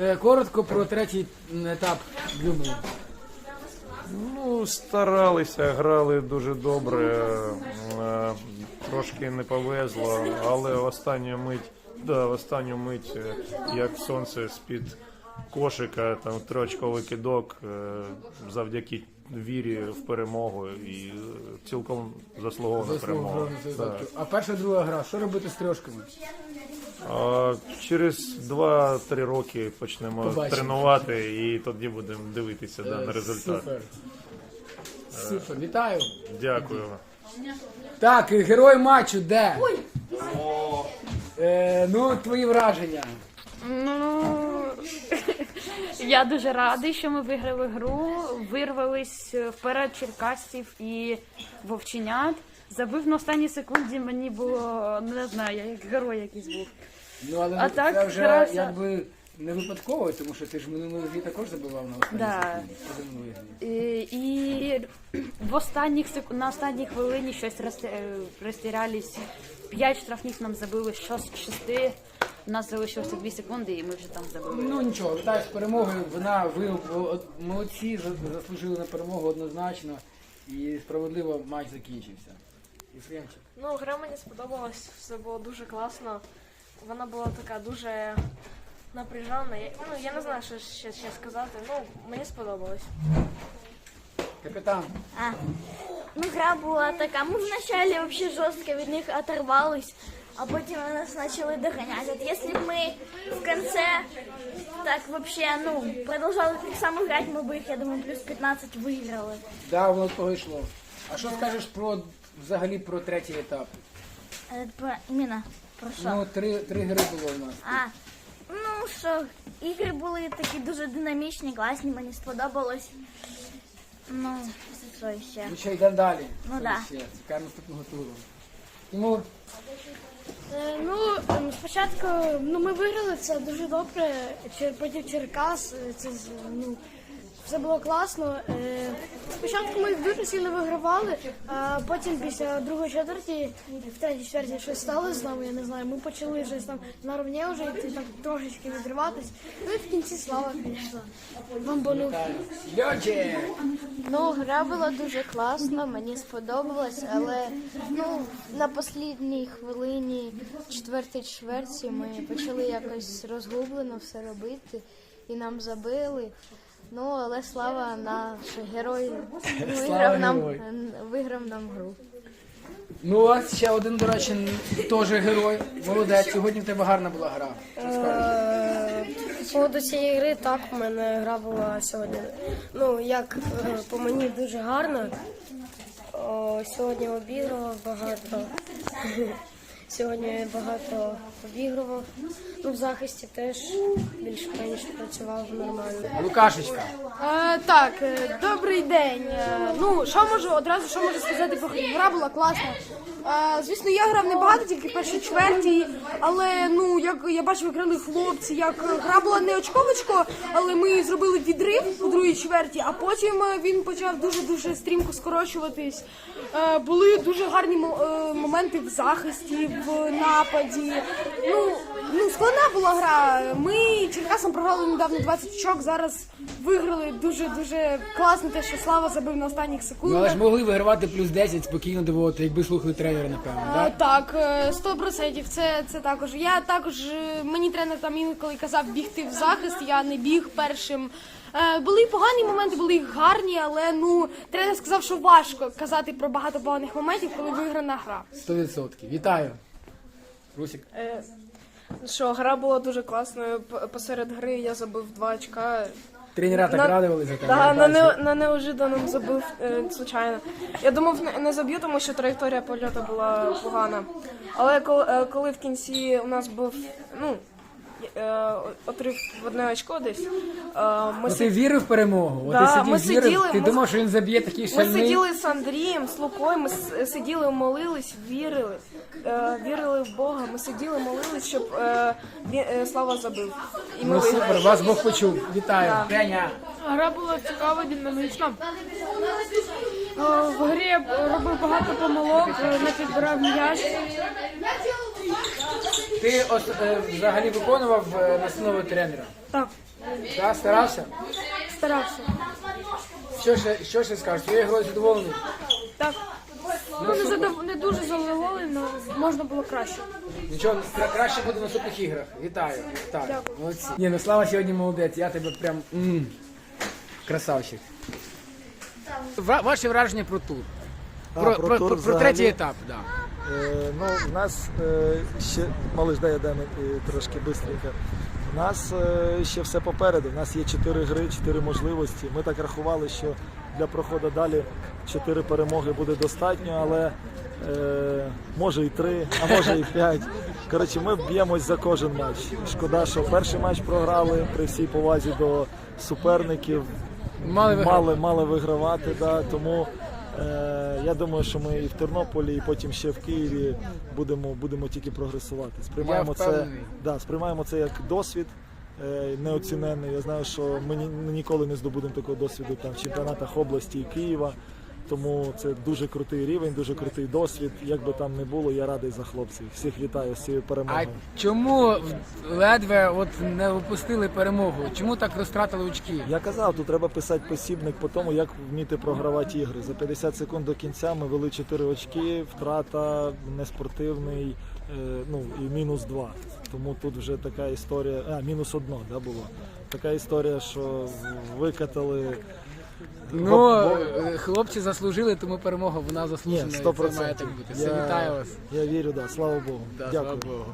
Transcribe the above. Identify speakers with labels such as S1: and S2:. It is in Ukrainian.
S1: Е,
S2: Коротко про третій етап Блюмена.
S1: Ну, старалися, грали дуже добре. е, Трошки не повезло, але останню мить, да, останню мить, е, як сонце з-під кошика, там триочковий кидок, е, завдяки вірі в перемогу і е, цілком заслугована перемога. Да.
S2: А перша друга гра, що робити з трьошками?
S1: А через 2-3 роки почнемо
S2: Побачимо.
S1: тренувати і тоді будемо дивитися да, на результат.
S2: Супер. Супер, вітаю.
S1: Дякую.
S2: Так, герой матчу де? Е, ну, твої враження.
S3: Ну я дуже радий, що ми виграли гру, вирвались вперед черкасців і вовченят. Забив на останній секунді, мені було не знаю, я як герой якийсь був.
S2: Ну, але
S3: А
S2: це
S3: так,
S2: вже
S3: грався.
S2: якби не випадково, тому що ти ж минулої грі також забивав на останній
S3: Да.
S2: секунді. Позаминулої грі.
S3: І, і в останніх сек... на останній хвилині щось роз... е, розтірялись. П'ять штрафних нам забили, що з шести. У нас залишилося дві секунди, і ми вже там забили.
S2: Ну нічого, вітаю з перемогою. Вона ви о- молодці, за- заслужили на перемогу однозначно. І справедливо матч закінчився. Єфремчик.
S4: Ну, гра мені сподобалась, все було дуже класно. Вона була така дуже напряжена. Я, ну, я не знаю, що ще, ще сказати. Ну, мені сподобалось.
S2: Капітан.
S5: А, ну гра була така. Ми вначале вообще жорстко від них оторвались, а потім вони нас почали доганяти. От якщо б ми в конце так вообще, ну, продовжали так само грати, ми б їх, я думаю, плюс 15 виграли.
S2: Да, воно того йшло. А що скажеш про взагалі про третій етап?
S5: Е, Про, іменно, про що?
S2: Ну, три, три гри було у нас.
S5: А, ну що, ігри були такі дуже динамічні, класні, мені сподобалось. Ну, що ще?
S2: Ну що, йдемо далі.
S5: Ну
S2: Що
S5: да.
S2: ще? Наступного туру. Тимур,
S6: Е, Ну, ем, спочатку ну, ми виграли це дуже добре Чер- проти Черкас. е, Це з- ну, все було класно. Е, Спочатку ми їх дуже сильно вигравали, а потім після другої четверті, в третій четверті щось сталося з нами, я не знаю. Ми почали щось там наравні вже йти так трошечки відриватись. Ну і в кінці слава, звісно. Бомбанув.
S7: Ну, гра була дуже класна, мені сподобалось, але ну, на останній хвилині четвертої чверті ми почали якось розгублено все робити і нам забили. Ну, але слава наш герой виграв нам,
S2: герой.
S7: виграв нам гру.
S2: Ну, ось ще один, до речі, теж герой. Молодець. Сьогодні в тебе гарна була гра. Що скажеш?
S6: По поводу цієї гри, так, у мене гра була сьогодні. Ну, як е, по мені дуже гарно. О, сьогодні обігрував багато. Сьогодні багато обігрував. Ну, в захисті теж більш-менш працював нормально.
S2: Лукашечка.
S8: Е, так, е, добрий день. Е, ну, що можу одразу що можу сказати про гру? Гра була класна. Е, звісно, я грав небагато, тільки перші чверті, але ну як я бачив, як грали хлопці, як гра була не очковочко, але ми зробили відрив у другій чверті, а потім е, він почав дуже дуже стрімко скорочуватись. Е, були дуже гарні мо- е, моменти в захисті, в нападі. Ну, ну складна була гра. Ми Черкасам програли недавно 20 очок. Зараз виграли дуже дуже класно. Те, що слава забив на останніх
S2: Ну,
S8: секундах.
S2: але ж могли вигравати плюс 10 спокійно доводити, якби слухали тренера, напевно,
S8: Е,
S2: так?
S8: Так, е, 100%. Це, це також. Я також е, мені тренер там інколи казав бігти в захист. Я не біг першим. Е, Були погані моменти, були гарні, але ну тренер сказав, що важко казати про багато поганих моментів, коли виграна гра.
S2: 100%. Вітаю. Русик.
S4: Що, гра була дуже класною. П- Посеред гри я забив два очка.
S2: Тренера так
S4: На-
S2: радували за тебе.
S4: Да, на, не, на неожиданному забив е, случайно. Я думав, не, не заб'ю, тому що траєкторія польоту була погана. Але коли, е, коли в кінці у нас був, ну, е, отрив в одне очко десь, е, ми,
S2: Ну,
S4: си-
S2: ти вірив в перемогу? От
S4: Да,
S2: ти сидів,
S4: ми
S2: вірив,
S4: сиділи,
S2: ти
S4: ми-
S2: думав, що він заб'є такий
S4: ми
S2: шальний?
S4: сиділи з Андрієм, з Лукою, ми с- сиділи, молились, вірили, е, вірили в Бога. Ми сиділи, молились, щоб е, він- е, Слава забив. І ми
S2: Ну
S4: виграли.
S2: супер, вас Бог почув. Вітаю. Деня.
S8: Гра була цікава, динамічна. О, В грі я робив багато помилок, не підбирав м'яч.
S2: Ти ос, е, взагалі виконував е, настанови тренера?
S8: Так,
S2: Так, старався?
S8: старався.
S2: Що ще, що ще скажеш? Твоєю грою задоволений?
S8: Так. Ну, не, задов... не дуже задоволений, але можна було краще.
S2: Нічого, кра- краще буде в наступних іграх. Вітаю, вітаю. Молодці. Ні, ну Слава сьогодні молодець, я тебе прям м, красавчик. Ва- Ваші враження про тур.
S9: А,
S2: Про,
S9: про
S2: про,
S9: тур
S2: про, третій етап, так. Да.
S9: Е, ну, нас е, ще малиш дай я дам е, трошки швидко. У нас е, ще все попереду. У нас є чотири гри, чотири можливості. Ми так рахували, що для проходу далі чотири перемоги буде достатньо, але е, може і три, а може і п'ять. Коротше, ми б'ємось за кожен матч. Шкода, що перший матч програли при всій повазі до суперників.
S2: Мали
S9: мали, мали вигравати, да, тому е, я думаю, що ми і в Тернополі, і потім ще в Києві будемо, будемо тільки прогресувати. Сприймаємо це, да, сприймаємо це як досвід. е, Неоціненний. Я знаю, що ми ніколи не здобудемо такого досвіду там, в чемпіонатах області і Києва. Тому це дуже крутий рівень, дуже крутий досвід. Як би там не було, я радий за хлопців. Всіх вітаю з цією
S2: А
S9: перемогою.
S2: чому ледве от не випустили перемогу? Чому так розтратили очки?
S9: Я казав, тут треба писати посібник по тому, як вміти програвати ігри. За 50 секунд до кінця ми вели 4 очки, втрата неспортивний, е, ну і мінус 2. Тому тут вже така історія. А, мінус одно, да, було. Така історія, що викатали.
S2: Ну, е, хлопці заслужили, тому перемога вона заслужена. і
S9: 100%.
S2: Це має так бути. Все,
S9: Я-
S2: вітаю вас.
S9: Я вірю, да, слава Богу.
S2: Да,
S9: Дякую.
S2: слава Богу.